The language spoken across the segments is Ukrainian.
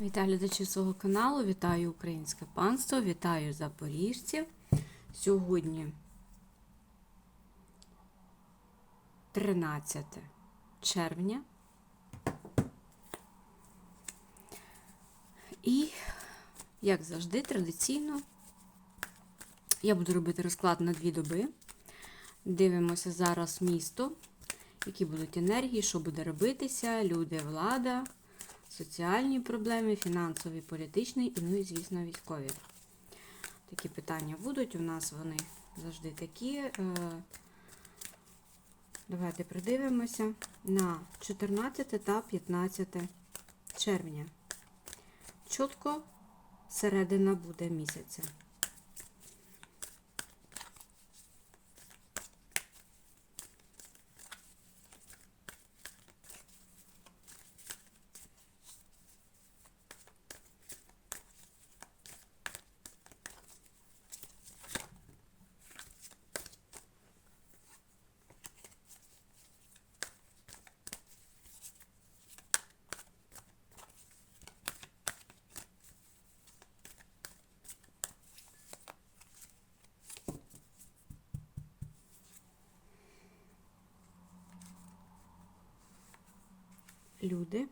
Вітаю глядачів свого каналу, вітаю українське панство, вітаю запоріжців. Сьогодні 13 червня. І, як завжди, традиційно я буду робити розклад на дві доби. Дивимося зараз місто, які будуть енергії, що буде робитися, люди, влада соціальні проблеми, фінансові, політичні і, ну і, звісно, військові. Такі питання будуть. У нас вони завжди такі. Е, Давайте придивимося на 14 та 15 червня. Чітко середина буде місяця. Люди.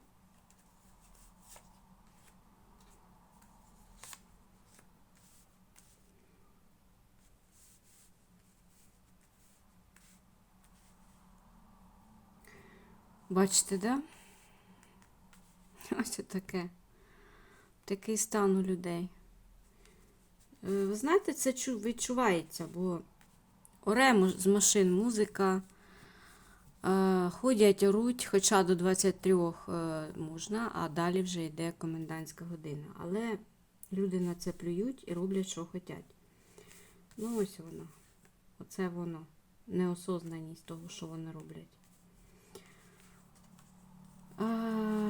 Бачите, да? Ось таке. Такий стан у людей. Е, Ви знаєте, це чу- відчувається, бо оре мо- з машин музика. Ходять, оруть, хоча до 23 е, можна, а далі вже йде комендантська година. Але люди на це плюють і роблять, що хочуть. Ну, ось воно. Оце воно. Неосознаність того, що вони роблять.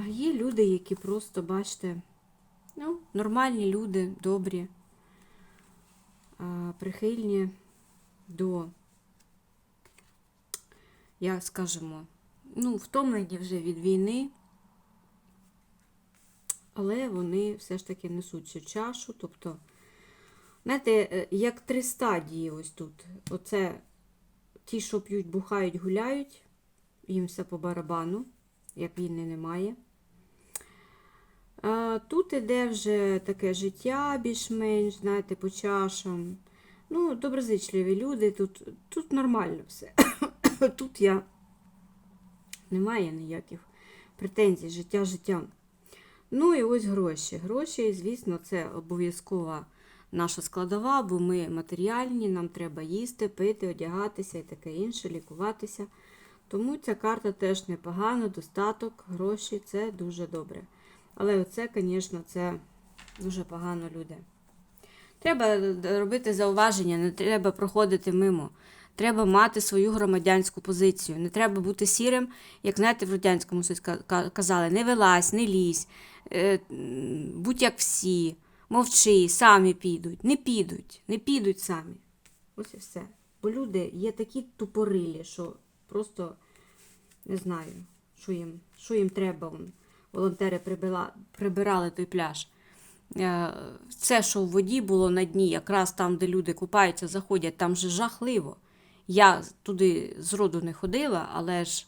Є люди, які просто, бачите, ну, нормальні люди, добрі, прихильні до як скажемо, ну, втомлені вже від війни, але вони все ж таки несуть цю чашу. Тобто, знаєте, е, як три стадії ось тут. Оце ті, що п'ють, бухають, гуляють, їм все по барабану, як війни немає. Тут іде вже таке життя більш-менш, знаєте, по чашам. Ну, доброзичливі люди, тут, тут нормально все. Тут я немає ніяких претензій, життя життям. Ну і ось гроші. Гроші, звісно, це обов'язкова наша складова, бо ми матеріальні, нам треба їсти, пити, одягатися і таке інше, лікуватися. Тому ця карта теж непогана, достаток, гроші це дуже добре. Але оце, звісно, це дуже погано люди. Треба робити зауваження, не треба проходити мимо. Треба мати свою громадянську позицію. Не треба бути сірим, як знаєте, в Радянському казали, не вилазь, не лізь, е, будь як всі, мовчи, самі підуть. Не підуть, не підуть самі. Ось і все. Бо люди є такі тупорилі, що просто не знаю, що їм, що їм треба. Волонтери прибила, прибирали той пляж. Е, Це, що в воді було на дні, якраз там, де люди купаються, заходять, там же жахливо. Я туди зроду не ходила, але ж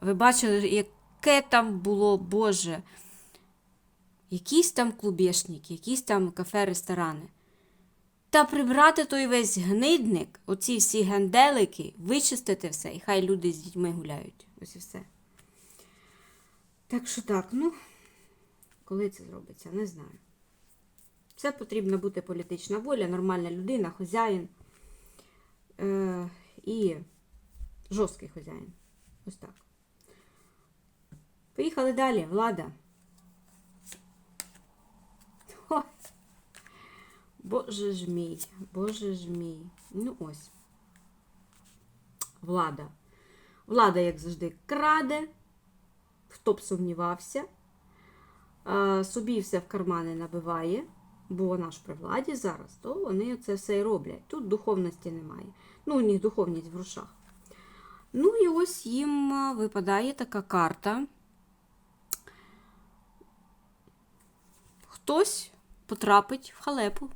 ви бачили, яке там було, Боже, якісь там клубешники, якісь там кафе-ресторани. Та прибрати той весь гнидник, оці всі генделики, вичистити все, і хай люди з дітьми гуляють. Ось і все. Так що так, ну, коли це зробиться, не знаю. Це потрібна бути політична воля, нормальна людина, хазяїн е, і жорсткий хазяїн. Ось так. Поїхали далі, влада. Ой. Боже ж мій, боже ж мій. Ну ось. Влада. Влада, як завжди, краде. Хто б сумнівався. Собі все в кармани набиває бо вона ж при владі зараз, то вони це все і роблять. Тут духовності немає. Ну, у них духовність в грошах. Ну і ось їм випадає така карта. хтось потрапить в халепу.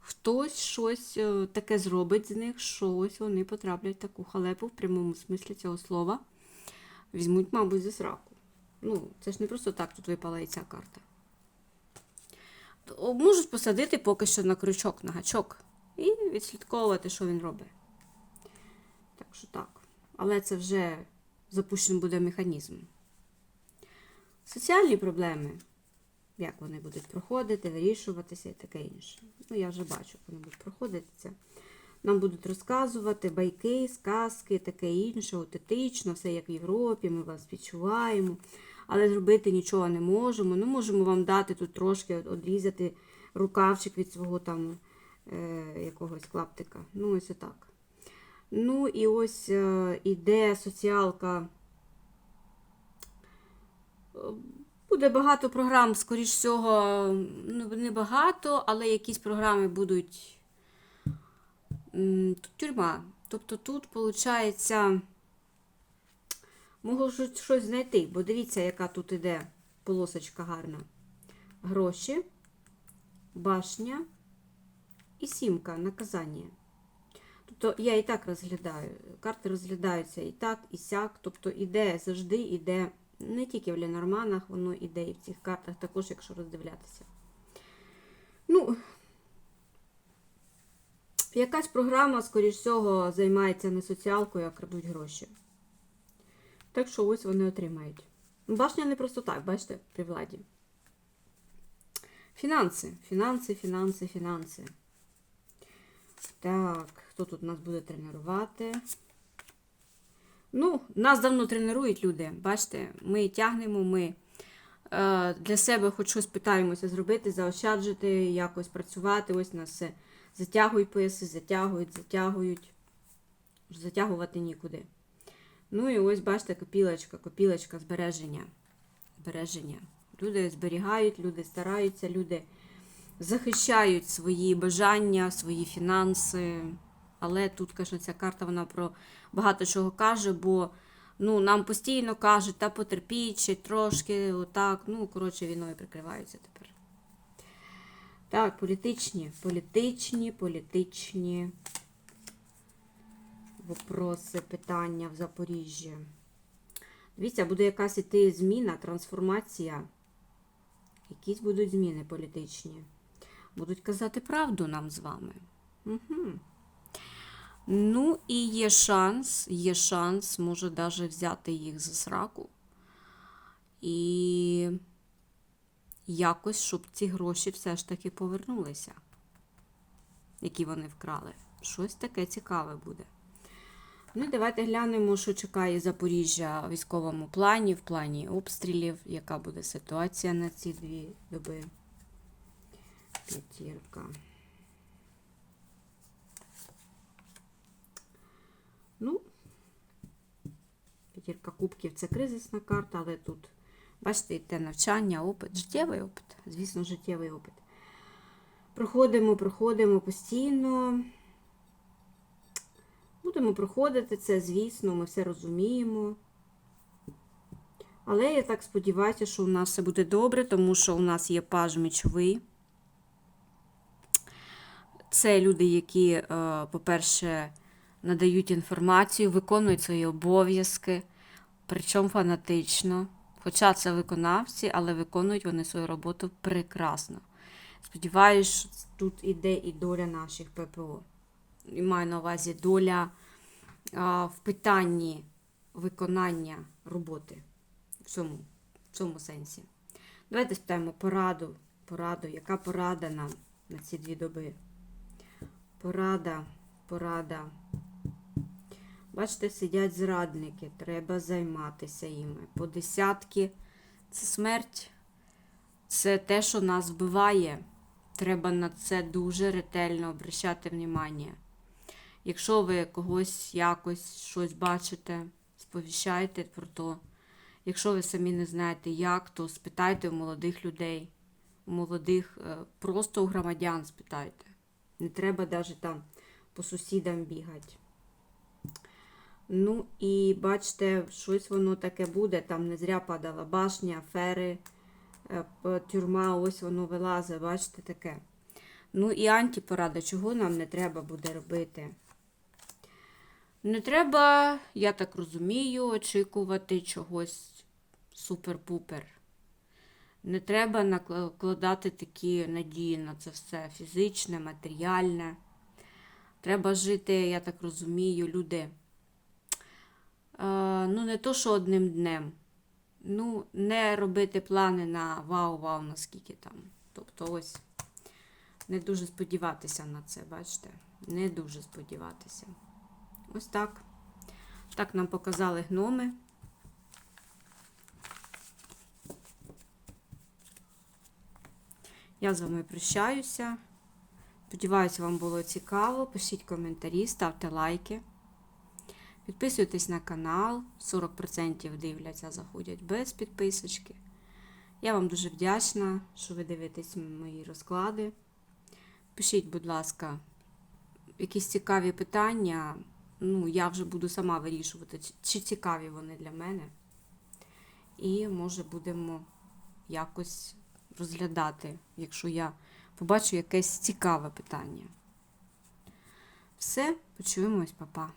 Хтось щось е, таке зробить з них, щось вони потраплять в таку халепу в прямому смислі цього слова. Візьмуть, мабуть, за сраку. Ну, це ж не просто так тут випала і ця карта. Можуть посадити поки що на крючок, на гачок і відслідковувати, що він робить. Так що так. Але це вже запущений буде механізм. Соціальні проблеми, як вони будуть проходити, вирішуватися і таке інше. Ну, я вже бачу, як вони будуть проходити це. Нам будуть розказувати байки, сказки, таке інше, от етично, все як в Європі, ми вас відчуваємо, але зробити нічого не можемо. Ну, можемо вам дати тут трошки одрізати рукавчик від свого там е, якогось клаптика. Ну, ось отак. Ну, і ось е, іде соціалка. Е, Буде багато програм, скоріш всього, ну, не багато, але якісь програми будуть. Тут тюрма. Тобто тут, виходить, можуть щось знайти, бо дивіться, яка тут іде полосочка гарна. Гроші, башня і сімка наказання. Тобто я і так розглядаю. Карти розглядаються і так, і сяк. Тобто іде завжди іде не тільки в Ленорманах, воно іде і в цих картах, також, якщо роздивлятися. Ну, якась програма, скоріш всього, займається не соціалкою, а крадуть гроші. Так що ось вони отримають. Башня не просто так, бачите, при владі. Фінанси, фінанси, фінанси, фінанси. Так, хто тут нас буде тренувати? Ну, нас давно тренують люди. Бачите, ми тягнемо, ми е, для себе хоч щось питаємося зробити, заощаджити, якось працювати. Ось нас все затягують пояси, затягують, затягують. Затягувати нікуди. Ну і ось, бачите, копілочка, копілочка, збереження. Збереження. Люди зберігають, люди стараються, люди захищають свої бажання, свої фінанси. Але тут, звісно, ця карта вона про багато чого каже, бо ну, нам постійно кажуть, та потерпіть ще трошки, отак. Ну, коротше, війною прикриваються тепер. Так, політичні, політичні, політичні вопроси, питання в Запоріжжі. Дивіться, буде якась іти зміна, трансформація. Якісь будуть зміни політичні. Будуть казати правду нам з вами. Угу. Ну, і є шанс, є шанс, може навіть взяти їх за сраку. І якось, щоб ці гроші все ж таки повернулися, які вони вкрали. Щось таке цікаве буде. Ну, давайте глянемо, що чекає Запоріжжя в військовому плані, в плані обстрілів, яка буде ситуація на ці дві доби. П'ятірка. Ну, п'ятірка кубків це кризисна карта, але тут, бачите, йде навчання, опит, життєвий опит, звісно, життєвий опит. Проходимо, проходимо постійно. Будемо проходити це, звісно, ми все розуміємо. Але я так сподіваюся, що у нас все буде добре, тому що у нас є паж мечовий. Це люди, які, е, по-перше, надають інформацію, виконують свої обов'язки, причому фанатично. Хоча це виконавці, але виконують вони свою роботу прекрасно. Сподіваюсь, тут іде і доля наших ППО. І маю на увазі доля в питанні виконання роботи в цьому, в цьому сенсі. Давайте спитаємо пораду. Пораду, яка порада нам на ці дві доби? Порада, порада. Бачите, сидять зрадники, треба займатися іми. По десятки це смерть, це те, що нас вбиває. Треба на це дуже ретельно обращати внимання. Якщо ви когось якось щось бачите, сповіщайте про то. Якщо ви самі не знаєте як, то спитайте у молодих людей, у молодих, е, просто у громадян спитайте. Не треба навіть там по сусідам бігати. Ну і бачите, щось воно таке буде. Там не зря падала башня, афери, Е, Тюрма, ось воно вилазить, бачите, таке. Ну і антипорада, чого нам не треба буде робити? Не треба, я так розумію, очікувати чогось супер-пупер. Не треба накладати такі надії на це все фізичне, матеріальне. Треба жити, я так розумію, люди. Е, ну, не то, що одним днем. Ну, не робити плани на вау-вау, наскільки там. Тобто, ось не дуже сподіватися на це, бачите? Не дуже сподіватися. Ось так. Так нам показали гноми. Я з вами прощаюся. Сподіваюся, вам було цікаво. Пишіть коментарі, ставте лайки. Підписуйтесь на канал. 40% дивляться, заходять без підписочки. Я вам дуже вдячна, що ви дивитесь мої розклади. Пишіть, будь ласка, якісь цікаві питання. Ну, я вже буду сама вирішувати, чи- цікаві вони для мене. І, може, будемо якось розглядати, якщо я побачу якесь цікаве питання. Все, почуємось, папа.